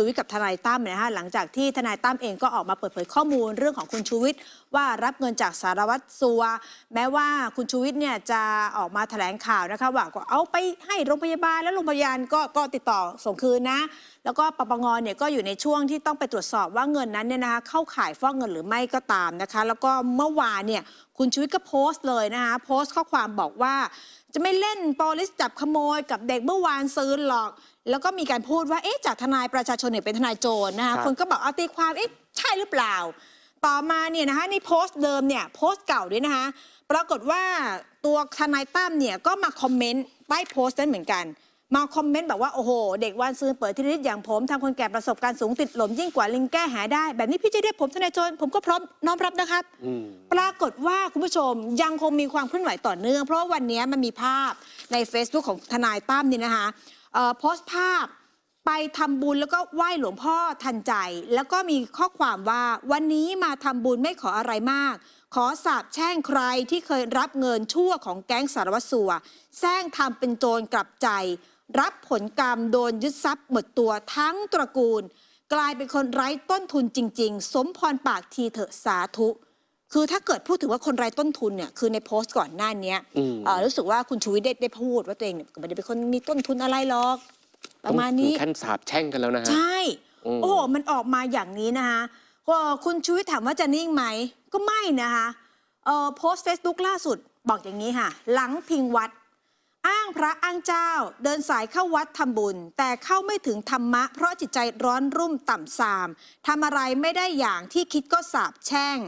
ชูวิทย์กับทนายตั้มเนี่ยนะฮะหลังจากที่ทนายตั้มเองก็ออกมาเปิดเผยข้อมูลเรื่องของคุณชูวิทย์ว่ารับเงินจากสารวัตรสัว แม้ว่าคุณชูวิทย์เนี่ยจะออกมาแถลงข่าวนะคะว่าก็เอาไปให้โรงพยาบาลแล้วโรงพยาบาลก็ก็ติดต่อส่งคืนนะแล้วก็ปปงเนี่ยก็อยู่ในช่วงที่ต้องไปตรวจสอบว่าเงินนั้นเนี่ยนะคะเข้าข่ายฟอกเงินหรือไม่ก็ตามนะคะ แล้วก็เมื่อวานเนี่ยคุณชูวิทย์ก็โพสต์เลยนะคะโพสต์ข้อความบอกว่า จะไม่เล่นโปลิสจับขโมยกับเด็กเมื่อวานซื้อหรอก แล้วก็มีการพูดว่าเอ๊ะจากทนายประชาชนเนี่ยเป็นทนายโจรนะคะครับคนก็บอกเอาตีความเอ๊ะใช่หรือเปล่า ต่อมาเนี่ยนะคะในโพสต์เดิมเนี่ยโพสต์เก่าด้วยนะคะ ปรากฏว่าตัวทนายตั้มเนี่ยก็มาคอมเมนต์ใต้โพสต์นั้นเหมือนกัน มาคอมเมนต์แบบว่าโอ้โห เด็กวันซืนเปิดที่นิดอย่างผมทำคนแก่ประสบการณ์สูงติดหลมยิ่งกว่าลิงแก้หาได้ แบบนี้พี่จะเรียกผมทนายโจรผมก็พร้อมน้อมรับนะครับ ปรากฏว่าคุณผู้ชมยังคงมีความเคลื่อนไหวต่อเนื่อง เพราะวันนี้มันมีภาพใน Facebook ของทนายตั้มนี่นะคะโพสต์ภาพไปทำบุญแล้วก็ไหว้หลวงพ่อทันใจ แล้วก็มีข้อความว่าวันนี้มาทำบุญไม่ขออะไรมาก ขอสาบแช่งใครที่เคยรับเงินชั่วของแก๊งสารวัตรสัวแซงทำเป็นโจรกลับใจ รับผลกรรมโดนยึดทรัพย์หมดตัวทั้งตระกูล กลายเป็นคนไร้ต้นทุนจริง ๆ สมพรปากทีเถอะสาธุ คือถ้าเกิดพูดถึงว่าคนไร้ต้นทุนเนี่ยคือในโพสต์ก่อนหน้าเนี้ยอืมเอ่อรู้สึกว่าคุณชูวิทย์ได้ได้พูดว่าตัวเองเนี่ยก็ไม่ได้เป็นคนมีต้นทุนอะไรหรอก ประมาณนี้ถึงขั้นสาบแช่งกันแล้วนะฮะใช่อืมโอ้โหมันออกมาอย่างนี้นะคะก็คุณชูวิทย์ถามว่าจะนิ่งไหมก็ไม่นะคะเอ่อโพสต์เฟซบุ๊กล่าสุดบอกอย่างนี้ค่ะ หลังพิงวัด อ้างพระอ้างเจ้า เดินสายเข้าวัดทำบุญ แต่เข้าไม่ถึงธรรมะ เพราะจิตใจร้อนรุ่มต่ำทรามทำอะไรไม่ได้อย่างที่คิดก็สาบแช่ง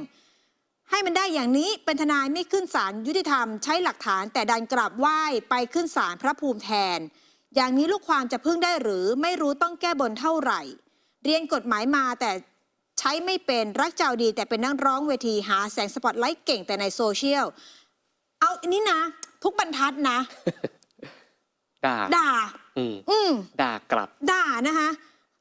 ให้มันได้อย่างนี้เป็นทนายไม่ขึ้นศาลยุติธรรมใช้หลักฐานแต่ดันกลับไหว้ไปขึ้นศาลพระภูมิแทน อย่างนี้ลูกความจะพึ่งได้หรือไม่รู้ต้องแก้บนเท่าไหร่ เรียนกฎหมายมาแต่ใช้ไม่เป็นรักเจ้าดีแต่เป็นนักร้องเวทีหาแสงสปอตไลท์เก่งแต่ในโซเชียลเอาอันนี้นะ ทุกบรรทัดนะ ด่า ด่า อืมอืมด่ากลับ ด่านะคะ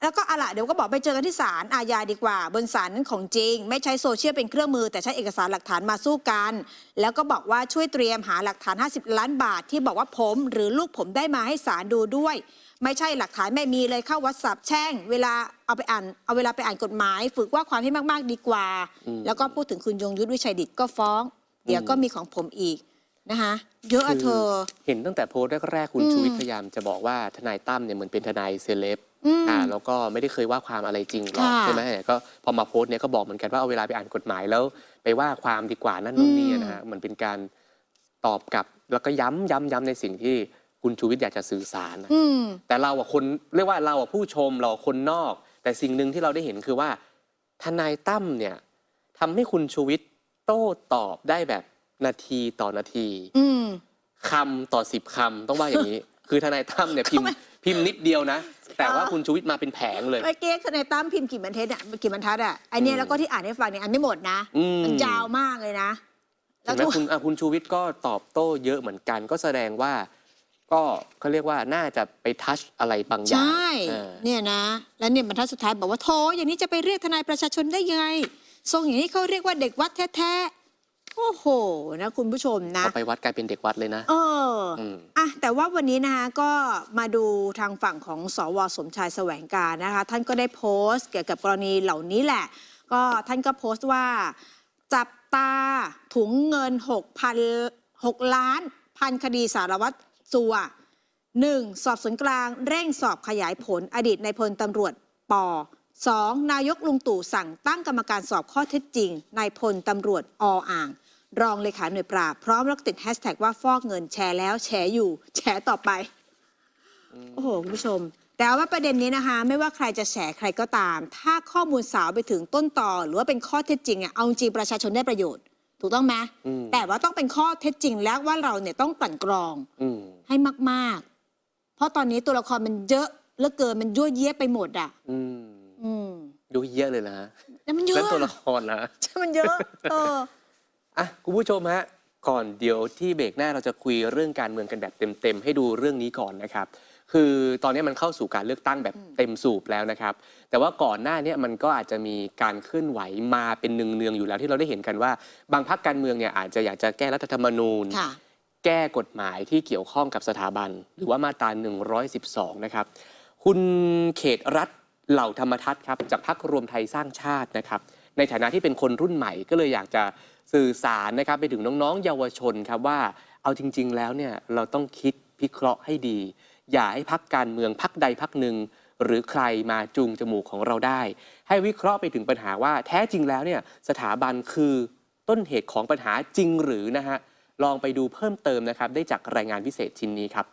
แล้วก็อะละเดี๋ยวก็บอกไปเจอกันที่ศาลอาญาดีกว่า บนศาลนั้นของจริง ไม่ใช้โซเชียลเป็นเครื่องมือแต่ใช้เอกสารหลักฐานมาสู้กัน แล้วก็บอกว่าช่วยเตรียมหาหลักฐาน 50 ล้านบาท ที่บอกว่าผมหรือลูกผมได้มาให้ศาลดูด้วย ไม่ใช่หลักฐานไม่มีเลยเข้าวัดสับแช่ง เวลาเอาไปอ่านเอาเวลาไปอ่านกฎหมาย ฝึกว่าความให้มาก ๆ ดีกว่าอืมแล้วก็พูดถึงคุณยงยุทธวิชัยดิตก็ฟ้อง เดี๋ยวก็มีของผมอีก นะคะ เยอะอะเธอ เห็นตั้งแต่โพสต์แรกๆคุณอืมชูวิทย์พยายามจะบอกว่าทนายตั้มเนี่ยเหมือนเป็นทนายเซเลบอืมอ่าแล้วก็ไม่ได้เคยว่าความอะไรจริงหรอกค่ะใช่ไหมเนี่ยก็พอมาโพสต์เนี่ยก็บอกเหมือนกันว่าเอาเวลาไปอ่านกฎหมายแล้ว ไปว่าความดีกว่านั่นนู่นนี่อืมนะฮะมันเป็นการตอบกลับแล้วก็ย้ำย้ำย้ำในสิ่งที่คุณชูวิทย์อยากจะสื่อสารนะอืมแต่เราอะคนเรียกว่าเราอะผู้ชมเราคนนอก แต่สิ่งหนึ่งที่เราได้เห็นคือว่าทนายตั้มเนี่ยทำให้คุณชูวิทย์โต้ตอบได้แบบ นาทีต่อนาทีอืม คำต่อสิบคำต้องว่าอย่างนี้ คือทนายตั้มเนี่ยพิมพ์ทำไมพิมพ์นิดเดียวนะ แต่ว่าอ๋อคุณชูวิทย์มาเป็นแผงเลย เมื่อกี้ทนายตั้มพิมพ์กี่บรรทัดอะกี่บรรทัดอะไอเนี้อืยมแล้วก็ที่อ่านให้ฟังเนี่ยอ่านไม่หมดนะอืมมันยาวมากเลยนะ แล้เห็วนไหมทุกคุณอะคุณชูวิทย์ก็ตอบโต้เยอะเหมือนกัน ก็แสดงว่า ก็เขาเรียกว่าน่าจะไปทัชอะไรบางอใชย่าง่เออเนี่ยนะ แล้วเนี่ยบรรทัดสุดท้ายบอกว่าโถอย่างนี้จะไปเรียกทนายประชาชนได้ยังไงทรงอย่างนี้เขาเรียกว่าเด็กวัดแท้ๆ โอ้โหนะคุณผู้ชมนะ พอไปวัดกลายเป็นเด็กวัดเลยนะ เอออืมอะแต่ว่าวันนี้นะคะก็มาดูทางฝั่งของสวสมชายแสวงการนะคะ ท่านก็ได้โพสต์เกี่ยวกับกรณีเหล่านี้แหละ ก็ท่านก็โพสต์ว่า จับตาถุงเงิน 6,000 6ล้านพันคดีสารวัตรสัวหนึ่งสอบสวนกลางเร่งสอบขยายผลอดีตในายพลตำรวจป สองนายกลุงตู่สั่งตั้งกรรมการสอบข้อเท็จจริงนายพลตำรวจออ่าง รองเลขาหน่วยปราบ พร้อมแล้วก็ติดแฮชแท็กว่าฟอกเงินแชร์แล้วแชร์อยู่ แชร์ต่อไป โอ้โห คุณผู้ชม แต่ว่าประเด็นนี้นะคะ ไม่ว่าใครจะแฉใครก็ตาม ถ้าข้อมูลสาวไปถึงต้นต่อ หรือว่าเป็นข้อเท็จจริงอะเอาจริงประชาชนได้ประโยชน์ ถูกต้องไหมอืมแต่ว่าต้องเป็นข้อเท็จจริงแล้วว่าเราเนี่ยต้องกลั่นกรองอืมให้มาก ๆ เพราะตอนนี้ตัวละครมันเยอะเหลือเกินมันยั่วเยี้ยไปหมดอะ อืมอืมดูเยอะเลยนะฮะแล้วมันเยอะแล้วตัวละครนะใช่มันเยอะเอออะคุณผู้ชมฮะก่อนเดี๋ยวที่เบรกหน้าเราจะคุยเรื่องการเมืองกันแบบเต็มๆให้ดูเรื่องนี้ก่อนนะครับ คือตอนนี้มันเข้าสู่การเลือกตั้งแบบอืมเต็มสูบแล้วนะครับ แต่ว่าก่อนหน้าเนี้มันก็อาจจะมีการเคลื่อนไหวมาเป็นเนืองๆอยู่แล้วที่เราได้เห็นกันว่า บางพรรคการเมืองเนี่ยอาจจะอยากจะแก้รัฐธรรมนูญค่ะแก้กฎหมายที่เกี่ยวข้องกับสถาบัน หรือว่ามาตรา112 นะครับ คุณเขตรัฐ เหล่าธรรมทัศน์ครับจากพักรวมไทยสร้างชาตินะครับ ในฐานะที่เป็นคนรุ่นใหม่ก็เลยอยากจะสื่อสารนะครับไปถึงน้องๆ เยาวชนครับว่าเอาจริง ๆ แล้วเนี่ยเราต้องคิดพิเคราะห์ให้ดี อย่าให้พักการเมืองพักใดพักหนึ่ง หรือใครมาจูงจมูกของเราได้ ให้วิเคราะห์ไปถึงปัญหาว่าแท้จริงแล้วเนี่ยสถาบันคือต้นเหตุของปัญหาจริงหรือนะฮะลองไปดูเพิ่มเติมนะครับได้จากรายงานพิเศษชิ้นนี้ครับ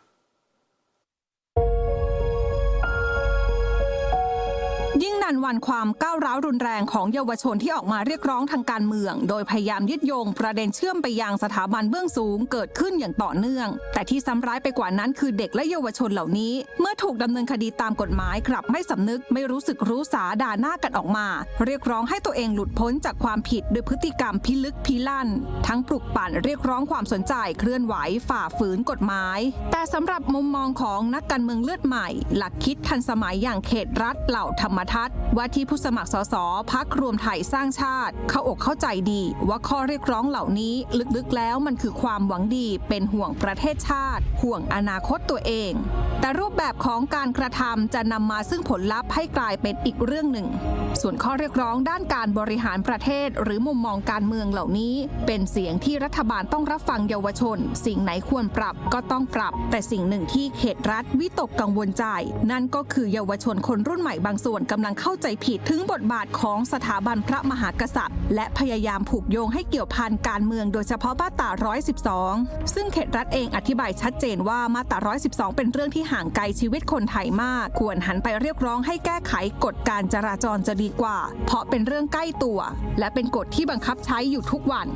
ยิ่งนานวันความก้าวร้าวรุนแรงของเยาวชนที่ออกมาเรียกร้องทางการเมือง โดยพยายามยึดโยงประเด็นเชื่อมไปยังสถาบันเบื้องสูงเกิดขึ้นอย่างต่อเนื่อง แต่ที่ซ้ำร้ายไปกว่านั้นคือเด็กและเยาวชนเหล่านี้ เมื่อถูกดำเนินคดีตามกฎหมายกลับไม่สำนึกไม่รู้สึกรู้สาด่าหน้ากันออกมา เรียกร้องให้ตัวเองหลุดพ้นจากความผิดด้วยพฤติกรรมพิลึกพิลั่น ทั้งปลุกปั่นเรียกร้องความสนใจเคลื่อนไหวฝ่าฝืนกฎหมาย แต่สำหรับมุมมองของนักการเมืองเลือดใหม่ หลักคิดทันสมัยอย่างเขตรัฐเหล่าธรรมทัศน์ว่าที่ผู้สมัครสสพักรวมไทยสร้างชาติ เข้าอกเข้าใจดีว่าข้อเรียกร้องเหล่านี้ลึกๆแล้วมันคือความหวังดีเป็นห่วงประเทศชาติ ห่วงอนาคตตัวเอง แต่รูปแบบของการกระทำจะนำมาซึ่งผลลัพธ์ให้กลายเป็นอีกเรื่องหนึ่ง ส่วนข้อเรียกร้องด้านการบริหารประเทศ หรือมุมมองการเมืองเหล่านี้ เป็นเสียงที่รัฐบาลต้องรับฟังเยาวชน สิ่งไหนควรปรับก็ต้องปรับ แต่สิ่งหนึ่งที่เขตรัฐวิตกกังวลใจ นั่นก็คือเยาวชนคนรุ่นใหม่บางส่วนกำำลังเข้าใจผิดถึงบทบาทของสถาบันพระมหากษัตริย์ และพยายามผูกโยงให้เกี่ยวพันการเมืองโดยเฉพาะมาตรา112 ซึ่งเขตรัฐเองอธิบายชัดเจนว่ามาตรา112 เป็นเรื่องที่ห่างไกลชีวิตคนไทยมาก ควรหันไปเรียกร้องให้แก้ไขกฎการจราจรจะดีกว่า เพราะเป็นเรื่องใกล้ตัว และเป็นกฎที่บังคับใช้อยู่ทุกวัน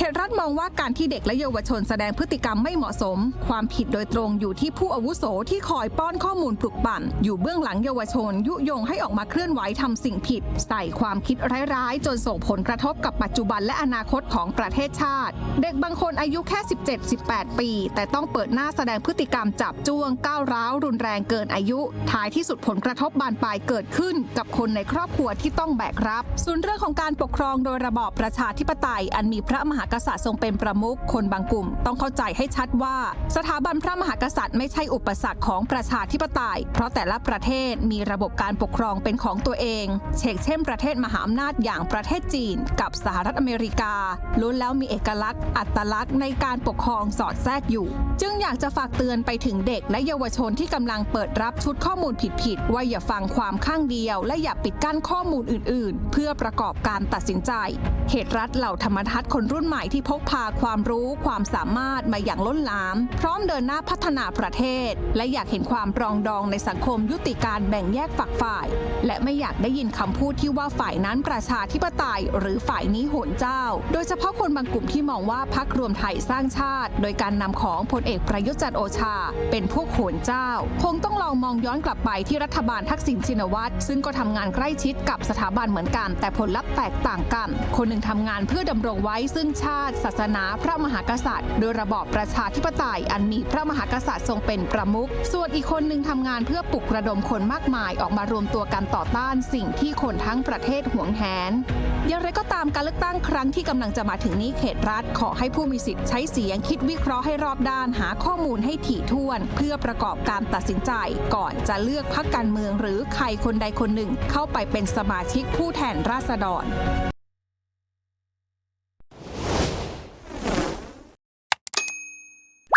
เขตรัฐมองว่าการที่เด็กและเยาวชนแสดงพฤติกรรมไม่เหมาะสม ความผิดโดยตรงอยู่ที่ผู้อาวุโสที่คอยป้อนข้อมูลปลุกปั่น อยู่เบื้องหลังเยาวชน ยุยงให้ออกมาเคลื่อนไหวทำสิ่งผิด ใส่ความคิดร้ายๆ จนส่งผลกระทบกับปัจจุบันและอนาคตของประเทศชาติ เด็กบางคนอายุแค่ 17-18 ปี แต่ต้องเปิดหน้าแสดงพฤติกรรมจับจ้วงก้าวร้าวรุนแรงเกินอายุ ท้ายที่สุดผลกระทบบานปลายเกิดขึ้น กับคนในครอบครัวที่ต้องแบกรับ ส่วนเรื่องของการปกครองโดยระบอบประชาธิปไตยอันมีพระมหากษัตริย์ทรงเป็นประมุขคนบางกลุ่ม ต้องเข้าใจให้ชัดว่า สถาบันพระมหากษัตริย์ไม่ใช่อุปสรรคของประชาธิปไตย เพราะแต่ละประเทศมีระบบการปกครองเป็นของตัวเอง เช่นเช่น ประเทศมหาอำนาจอย่างประเทศจีน กับสหรัฐอเมริกาล้วนแล้วมีเอกลักษณ์ อัตลักษณ์ในการปกครองสอดแทรกอยู่ จึงอยากจะฝากเตือนไปถึงเด็กและเยาวชนที่กำลังเปิดรับชุดข้อมูลผิดๆว่าอย่าฟังความข้างเดียว และอย่าปิดกั้นข้อมูลอื่น ๆ เพื่อประกอบการตัดสินใจเขตรัฐเหล่าธรรมทัศน์คนรุ่นใหม่ที่พกพาความรู้ความสามารถมาอย่างล้นหลาม พร้อมเดินหน้าพัฒนาประเทศ และอยากเห็นความปรองดองในสังคมยุติการแบ่งแยกฝักฝ่าย และไม่อยากได้ยินคำพูดที่ว่าฝ่ายนั้นประชาธิปไตย หรือฝ่ายนี้โหนเจ้า โดยเฉพาะคนบางกลุ่มที่มองว่าพักรวมไทยสร้างชาติ โดยการนำของพลเอกประยุทธ์จันทร์โอชา เป็นพวกโหนเจ้า คงต้องลองมองย้อนกลับไปที่รัฐบาลทักษิณชินวัตรซึ่งก็ทำงานใกล้ชิดกับสถาบันเหมือนกัน แต่ผลลัพธ์แตกต่างกัน คนหนึ่งทำงานเพื่อดำรงไว้ซึ่งชาติ ศาสนา พระมหากษัตริย์ โดยระบอบประชาธิปไตย อันมีพระมหากษัตริย์ทรงเป็นประมุข ส่วนอีกคนหนึ่งทำงานเพื่อปลุกระดมคนมากมายออกมารวมตัวกันต่อต้านสิ่งที่คนทั้งประเทศหวงแหนอย่างไรก็ตามการเลือกตั้งครั้งที่กำลังจะมาถึงนี้เขตรัฐขอให้ผู้มีสิทธิ์ใช้เสียงคิดวิเคราะห์ให้รอบด้านหาข้อมูลให้ถี่ถ้วน เพื่อประกอบการตัดสินใจ ก่อนจะเลือกพรรคการเมืองหรือใครคนใดคนหนึ่ง เข้าไปเป็นสมาชิกผู้แทนราษฎร